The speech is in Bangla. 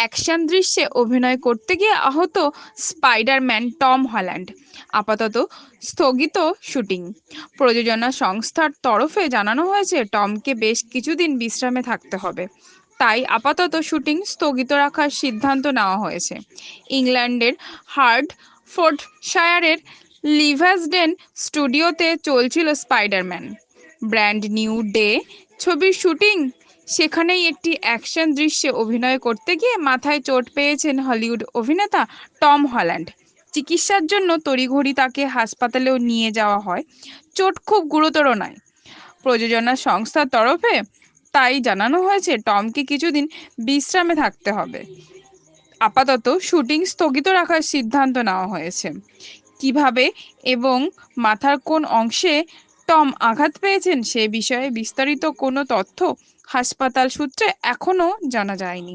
অ্যাকশন দৃশ্যে অভিনয় করতে গিয়ে আহত স্পাইডারম্যান টম হল্যান্ড। আপাতত স্থগিত শুটিং। প্রযোজনা সংস্থার তরফে জানানো হয়েছে, টমকে বেশ কিছুদিন বিশ্রামে থাকতে হবে। তাই আপাতত শুটিং স্থগিত রাখার সিদ্ধান্ত নেওয়া হয়েছে। ইংল্যান্ডের হার্ডফোর্ডশায়ারের লিভাসডেন স্টুডিওতে চলছিল স্পাইডারম্যান। ব্র্যান্ড নিউ ডে ছবির শুটিং সেখানেই একটি অ্যাকশন দৃশ্যে অভিনয় করতে গিয়ে মাথায় চোট পেয়েছেন হলিউড অভিনেতা টম হল্যান্ড। চিকিৎসার জন্য তড়িঘড়ি তাকে হাসপাতালেও নিয়ে যাওয়া হয়। চোট খুব গুরুতর নয়। প্রযোজনা সংস্থার তরফে তাই জানানো হয়েছে, টমকে কিছুদিন বিশ্রামে থাকতে হবে। আপাতত শুটিং স্থগিত রাখার সিদ্ধান্ত নেওয়া হয়েছে। কীভাবে এবং মাথার কোন অংশে টম আঘাত পেয়েছেন সে বিষয়ে বিস্তারিত কোনো তথ্য হাসপাতাল সূত্রে এখনও জানা যায়নি।